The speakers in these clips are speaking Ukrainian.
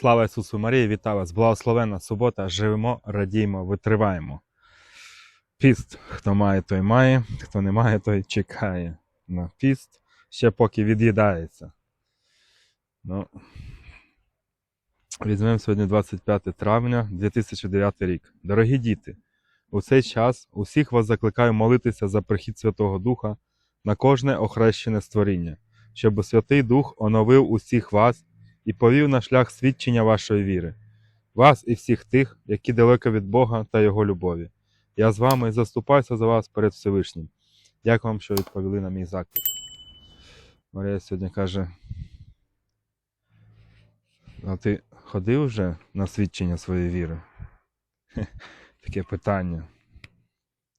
Слава Ісусу Марії, вітаю вас! Благословенна субота! Живемо, радіємо, витриваємо. Піст, хто має, той має, хто не має, той чекає на піст, ще поки від'їдається. Ну, візьмемо сьогодні 25 травня 2009 рік. Дорогі діти, у цей час усіх вас закликаю молитися за прихід Святого Духа на кожне охрещене створіння, щоб Святий Дух оновив усіх вас і повів на шлях свідчення вашої віри, вас і всіх тих, які далеко від Бога та Його любові. Я з вами заступаюся за вас перед Всевишнім. Дякую вам, що відповіли на мій заклик. Марія сьогодні каже: а ти ходив вже на свідчення своєї віри? Таке питання.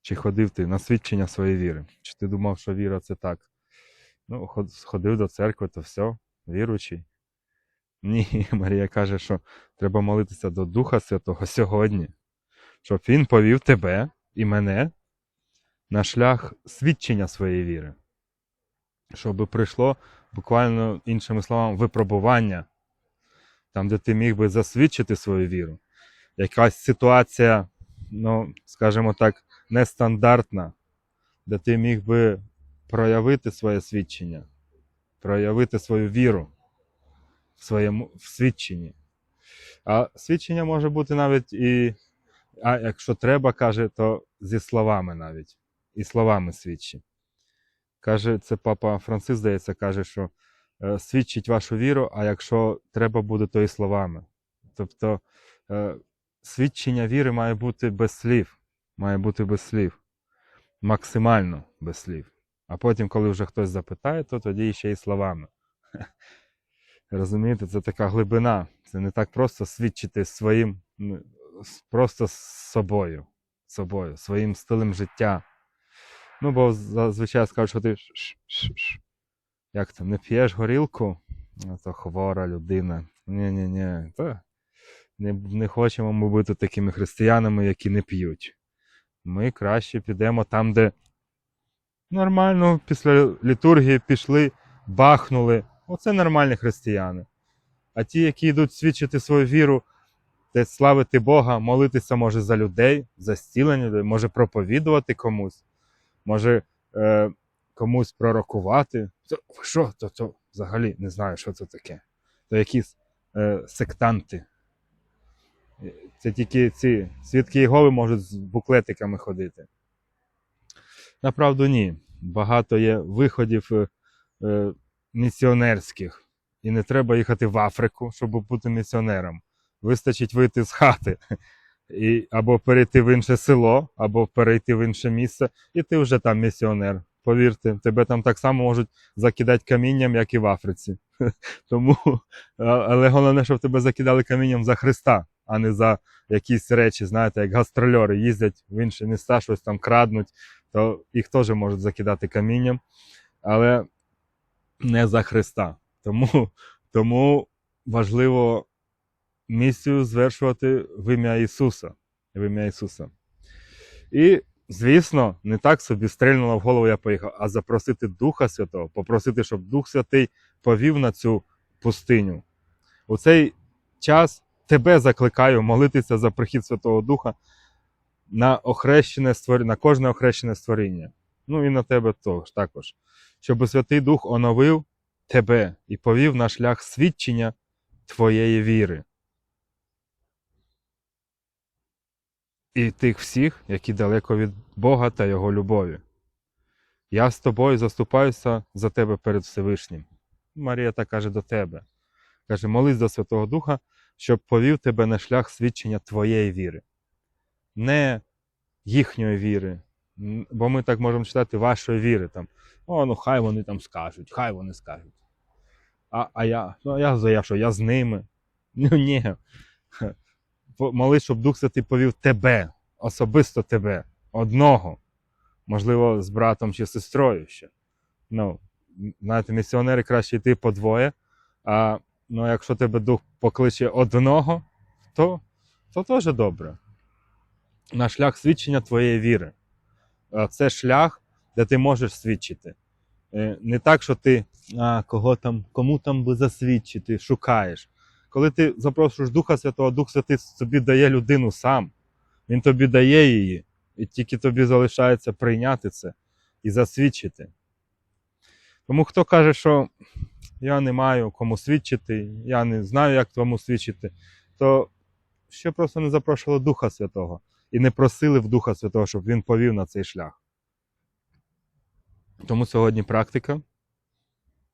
Чи ходив ти на свідчення своєї віри? Чи ти думав, що віра це так? Ну, ход- сходив до церкви, то все, віруючий. Ні, Марія каже, що треба молитися до Духа Святого сьогодні, щоб Він повів тебе і мене на шлях свідчення своєї віри. Щоб прийшло буквально, іншими словами, випробування, там, де ти міг би засвідчити свою віру. Якась ситуація, ну, скажімо так, нестандартна, де ти міг би проявити своє свідчення, проявити свою віру в своєму в свідченні. А свідчення може бути навіть і, а якщо треба, каже, то зі словами навіть. І словами свідчить. Каже, це папа Франциск, здається, каже, що е, свідчить вашу віру, а якщо треба буде, то і словами. Тобто е, свідчення віри має бути без слів. Має бути без слів. Максимально без слів. А потім, коли вже хтось запитає, то тоді ще й словами. Розумієте, це така глибина. Це не так просто свідчити своїм, ну, просто з собою, собою, своїм стилем життя. Ну, бо зазвичай скажуть, що ти ш- ш- ш- ш. як там, не п'єш горілку, то хвора людина. Ні-ні-ні, не, не хочемо ми бути такими християнами, які не п'ють. Ми краще підемо там, де нормально після літургії пішли, бахнули. Оце нормальні християни. А ті, які йдуть свідчити свою віру, де славити Бога, молитися може за людей, за людей, може проповідувати комусь, може е, комусь пророкувати. То, що, то, то взагалі не знаю, що це таке. То якісь е, сектанти. Е, Це тільки ці свідки Єгови можуть з буклетиками ходити. Направду ні. Багато є виходів е, е, місіонерських. І не треба їхати в Африку, щоб бути місіонером. Вистачить вийти з хати і, або перейти в інше село, або перейти в інше місце, і ти вже там місіонер. Повірте, тебе там так само можуть закидати камінням, як і в Африці. Тому, але головне, щоб тебе закидали камінням за Христа, а не за якісь речі, знаєте, як гастрольори їздять в інші міста, щось там краднуть, то їх теж можуть закидати камінням. Але не за Христа. Тому, тому важливо місію звершувати в ім'я Ісуса. В ім'я Ісуса. І, звісно, не так собі стрельнуло в голову, я поїхав, а запросити Духа Святого, попросити, щоб Дух Святий повів на цю пустиню. У цей час тебе закликаю молитися за прихід Святого Духа на охрещене на кожне охрещене створіння. Ну і на тебе також. Щоб Святий Дух оновив тебе і повів на шлях свідчення твоєї віри. І тих всіх, які далеко від Бога та Його любові. Я з тобою заступаюся за тебе перед Всевишнім. Марія так каже до тебе. Каже, молись до Святого Духа, щоб повів тебе на шлях свідчення твоєї віри. Не їхньої віри. Бо ми так можемо читати вашої віри. Там, О, ну хай вони там скажуть, хай вони скажуть. А, а я, ну я, за- я що, я з ними. Ну ні. Молись, щоб Дух Святий повів тебе, особисто тебе, одного. Можливо, з братом чи сестрою ще. Ну, знаєте, місіонери краще йти по двоє, а ну, якщо тебе дух покличе одного, то, то теж добре. На шлях свідчення твоєї віри. А Це шлях, де ти можеш свідчити. Е, Не так, що ти а, кого там, кому там би засвідчити, шукаєш. Коли ти запрошуєш Духа Святого, Дух Святий тобі дає людину сам. Він тобі дає її, і тільки тобі залишається прийняти це і засвідчити. Тому хто каже, що я не маю кому свідчити, я не знаю, як тому свідчити, то ще просто не запрошували Духа Святого і не просили в Духа Святого, щоб він повів на цей шлях. Тому сьогодні практика.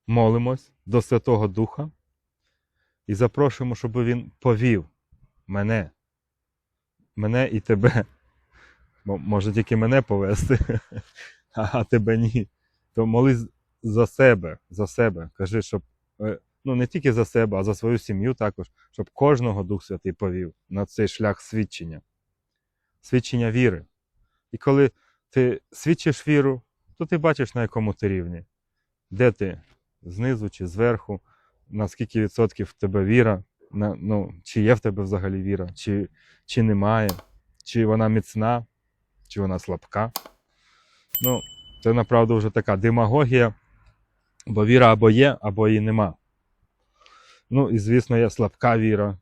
Молимось до Святого Духа і запрошуємо, щоб він повів мене, мене і тебе. Бо може тільки мене повести, а тебе ні. То молись за себе, за себе. Кажи, щоб е, ну не тільки за себе, а за свою сім'ю також, щоб кожного Дух Святий повів на цей шлях свідчення, свідчення віри. І коли ти свідчиш віру, то ти бачиш, на якому ти рівні, де ти знизу чи зверху, на скільки відсотків в тебе віра, на, ну, чи є в тебе взагалі віра, чи, чи немає, чи вона міцна, чи вона слабка. Ну, це направду вже така демагогія, бо віра або є, або її нема. Ну, і звісно, є слабка віра.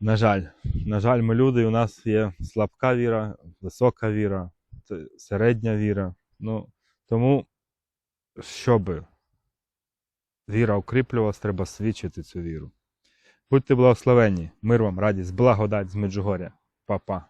На жаль, на жаль, ми люди, у нас є слабка віра, висока віра, середня віра. Ну, тому, щоб віра укріплювалась, треба свідчити цю віру. Будьте благословенні, мир вам, радість, благодать з Меджугоря. Па-па.